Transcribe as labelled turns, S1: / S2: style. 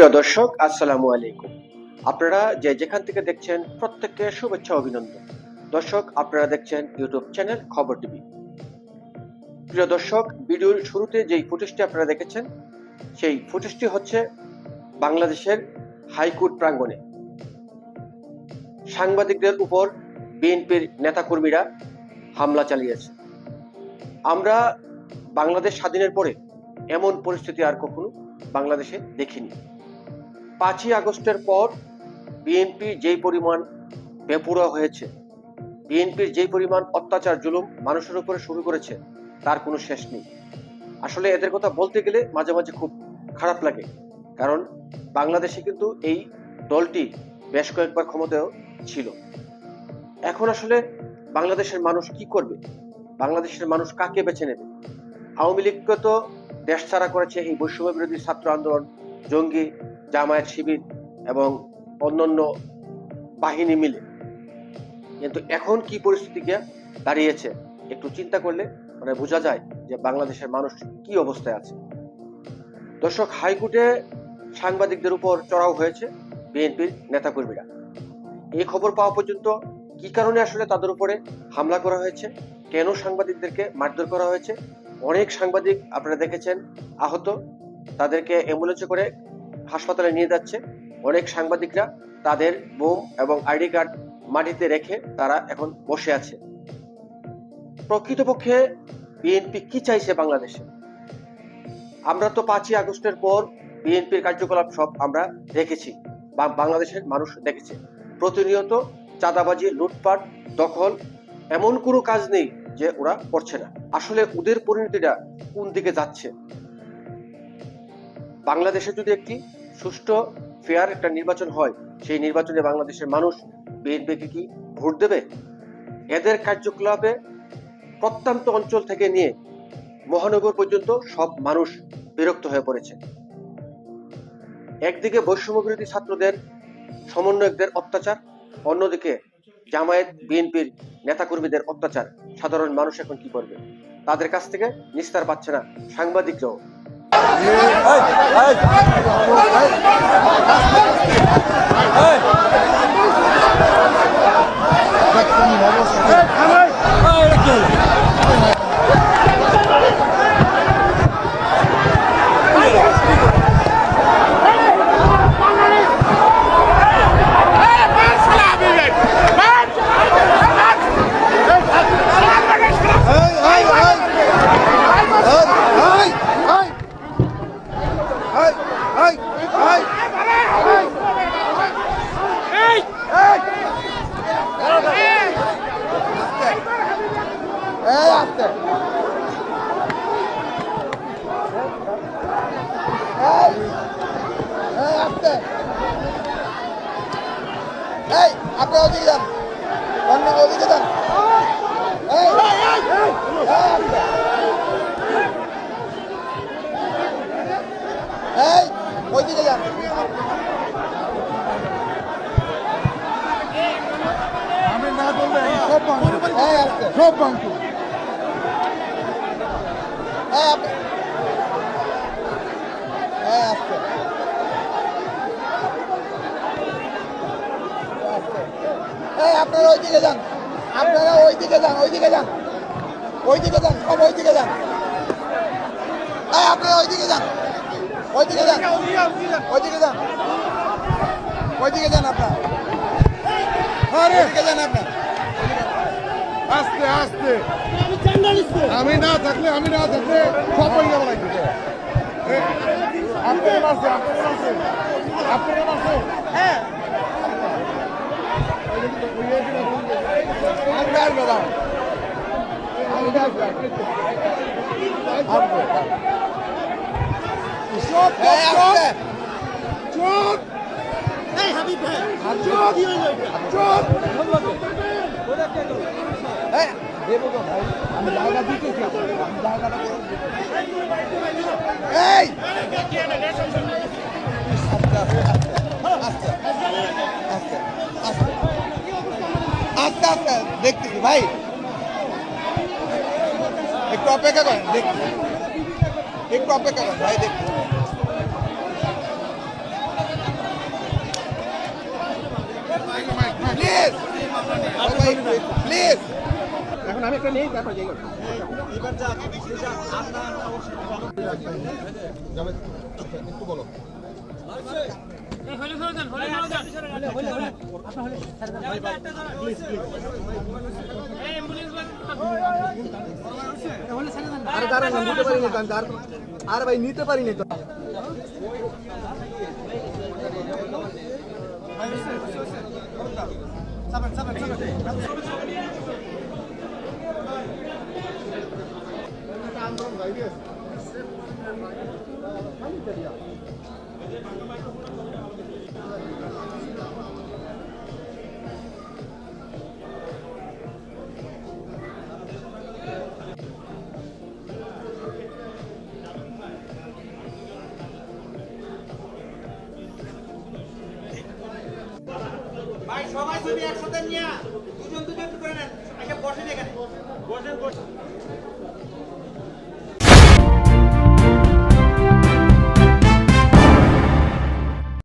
S1: প্রিয় দর্শক, আসসালামু আলাইকুম। আপনারা যে যেখান থেকে দেখছেন, প্রত্যেককে শুভেচ্ছা অভিনন্দন। দর্শক, আপনারা দেখছেন ইউটিউব চ্যানেল খবর টিভি। প্রিয় দর্শক, ভিডিওর শুরুতে যেই ফুটেজটি আপনারা দেখেছেন, সেই ফুটেজটি হচ্ছে বাংলাদেশের হাইকোর্ট প্রাঙ্গণে। সাংবাদিকদের উপর বিএনপির নেতাকর্মীরা হামলা চালিয়েছে। আমরা বাংলাদেশ স্বাধীনের পরে এমন পরিস্থিতি আর কখনো বাংলাদেশে দেখিনি। পাঁচই আগস্টের পর বিএনপি যেই পরিমাণ বেপুরা হয়েছে, বিএনপির যেই পরিমাণ অত্যাচার, জুলুম মানুষের উপরে শুরু করেছে, তার কোনো শেষ নেই। আসলে এদের কথা বলতে গেলে মাঝে মাঝে খুব খারাপ লাগে, কারণ বাংলাদেশে কিন্তু এই দলটি বেশ কয়েকবার ক্ষমতায়ও ছিল। এখন আসলে বাংলাদেশের মানুষ কি করবে? বাংলাদেশের মানুষ কাকে বেছে নেবে? আওয়ামী লীগকে তো দেশ ছাড়া করেছে এই বৈষম্য বিরোধী ছাত্র আন্দোলন, জঙ্গি জামায়াত শিবির এবং অন্যান্য বাহিনী মিলে। কিন্তু এখন কি পরিস্থিতি গিয়ে দাঁড়িয়েছে একটু চিন্তা করলে মানে বোঝা যায় যে বাংলাদেশের মানুষ কি অবস্থায় আছে। দর্শক, হাইকোর্টে সাংবাদিকদের উপর চড়াও হয়েছে বিএনপির নেতাকর্মীরা। এই খবর পাওয়া পর্যন্ত কি কারণে আসলে তাদের উপরে হামলা করা হয়েছে? কেন সাংবাদিকদেরকে মারধর করা হয়েছে? অনেক সাংবাদিক আপনারা দেখেছেন আহত। তাদেরকে অ্যাম্বুলেন্সে করে হাসপাতালে নিয়ে যাচ্ছে। অনেক সাংবাদিকরা তাদের বোম এবং আইডি কার্ড মাটিতে রেখে তারা এখন বসে আছে। প্রকৃতপক্ষে বিএনপি কি চাইছে বাংলাদেশে? আমরা তো পাঁচই আগস্টের পর বিএনপির কার্যকলাপ সব আমরা দেখেছি বা বাংলাদেশের মানুষ দেখেছে। প্রতিনিয়ত চাঁদাবাজি, লুটপাট, দখল এমন কোনো কাজ নেই যে ওরা করছে না। আসলে ওদের পরিণতিটা কোন দিকে যাচ্ছে? বাংলাদেশে যদি একটি সুষ্ঠু ফেয়ার একটা নির্বাচন হয়, সেই নির্বাচনে বাংলাদেশের মানুষ বিএনপিকে কি ভোট দেবে? এদের কার্যকলাপে প্রত্যন্ত অঞ্চল থেকে নিয়ে মহানগর পর্যন্ত সব মানুষ বিরক্ত হয়ে পড়েছে। একদিকে বৈষম্য বিরোধী ছাত্রদের, সমন্বয়কদের অত্যাচার, অন্যদিকে জামায়াত, বিএনপির নেতাকর্মীদের অত্যাচার। সাধারণ মানুষ এখন কি করবে? তাদের কাছ থেকে নিস্তার পাচ্ছে না সাংবাদিকরাও। Hey!
S2: এই, আপনি ওদিকে যান অন্য ওদিকে যান এই। ওইদিকে যান
S3: আমি না বললে সব সব
S2: এই আপনি এই আপনারা ওইদিকে যান। আপনারা ওইদিকে যান ওইদিকে যান। ওইদিকে যান সব ওইদিকে যান। এই আপনারা ওইদিকে যান। ওইদিকে যান। ওইদিকে যান। ওইদিকে যান আপনার।
S3: আরে!
S2: ওইদিকে যান আপনার।
S3: আস্তে আস্তে। আমি না থাকলে আমি না থাকলে সব হয়ে যাবে লাগবে আপনি মারছে আপনি মারছে আপনি মারছে হ্যাঁ।
S2: দাদা
S3: চুপ
S2: এই! আপনি
S3: চুপ চুপ চুপ
S2: এই
S3: দেবো তো ভাই আমি জায়গা দিতেছি আমি জায়গাটা
S2: এই আস্তে আস্তে দেখতেছি ভাই। একটু অপেক্ষা করেন দেখছি একটু অপেক্ষা করেন ভাই দেখছি
S4: আমি একটা নেই তারপর যাই এবার যা আপনি
S5: একটু বলো।
S4: আরে দাঁড়ান নিতে পারিনি তো ভাই নিতে পারিনি তো
S2: ভাই সবাই ছবি একসাথে নিয়ে দুজন দুজন করে নেন। এসে বসেন এখানে। বসেন বসেন